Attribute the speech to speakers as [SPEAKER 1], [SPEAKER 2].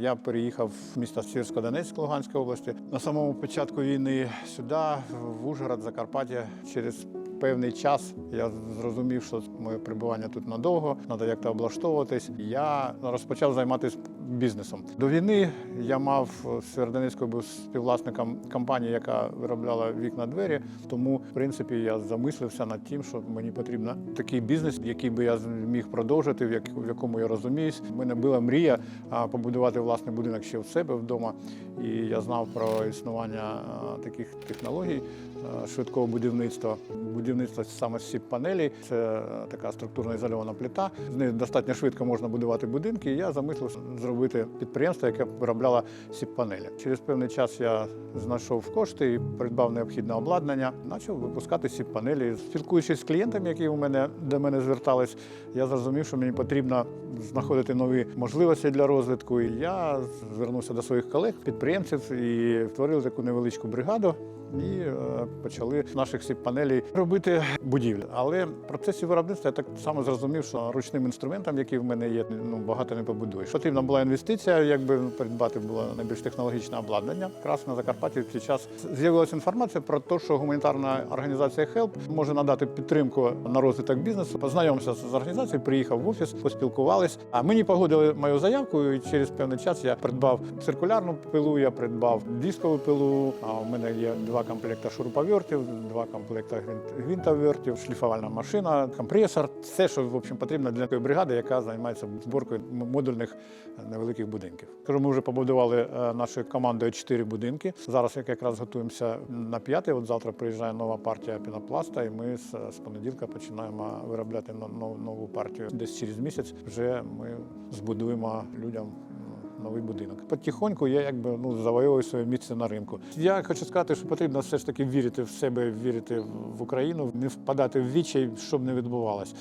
[SPEAKER 1] Я переїхав в місто Сірсько-Донецьк Луганської області. На самому початку війни сюди, в Ужгород, Закарпаття, через певний час я зрозумів, що моє перебування тут надовго, треба як-то облаштовуватись. Я розпочав займатися бізнесом. До війни я мав з Сєвєродонецькою був співвласником компанії, яка виробляла вікна двері. Тому, в принципі, я замислився над тим, що мені потрібен такий бізнес, який би я зміг продовжити, в якому я розуміюсь. У мене була мрія побудувати власний будинок ще в себе вдома. І я знав про існування таких технологій швидкого будівництва. Будівництво саме з сіп панелей це така структурно ізольована плита. З нею достатньо швидко можна будувати будинки. І я замислився зробити підприємство, яке виробляло сіп панелі. Через певний час я знайшов кошти і придбав необхідне обладнання. Почав випускати сіп панелі. Спілкуючись з клієнтами, які у мене до мене звертались, я зрозумів, що мені потрібно знаходити нові можливості для розвитку. І я звернувся до своїх колег, підприємців і створили таку невеличку бригаду. І е, почали наших сіп панелей робити будівлі. Але в процесі виробництва я так само зрозумів, що ручним інструментом, який в мене є, ну багато не побудуєш. Потрібна була інвестиція, якби придбати було найбільш технологічне обладнання. Якраз на Закарпатті в цей час з'явилася інформація про те, що гуманітарна організація HELP може надати підтримку на розвиток бізнесу. Познайомився з організацією, приїхав в офіс, поспілкувались. А мені погодили мою заявку, і через певний час я придбав циркулярну пилу, я придбав дискову пилу. А у мене є два комплекти шуруповертів, два комплекти гвинт- гвинтовертів, шліфувальна машина, компресор. Все, що в общем потрібно для такої бригади, яка займається зборкою модульних е, невеликих будинків. Кажу, ми вже побудували е, нашою командою чотири будинки. Зараз як якраз готуємося на п'ятий. От завтра приїжджає нова партія пінопласта, і ми з, понеділка починаємо виробляти но- но- нову партію. Десь через місяць вже ми збудуємо людям новий будинок. Потихоньку я якби ну завоюю своє місце на ринку. Я хочу сказати, що потрібно все ж таки вірити в себе, вірити в Україну, не впадати в вічі, щоб не відбувалось.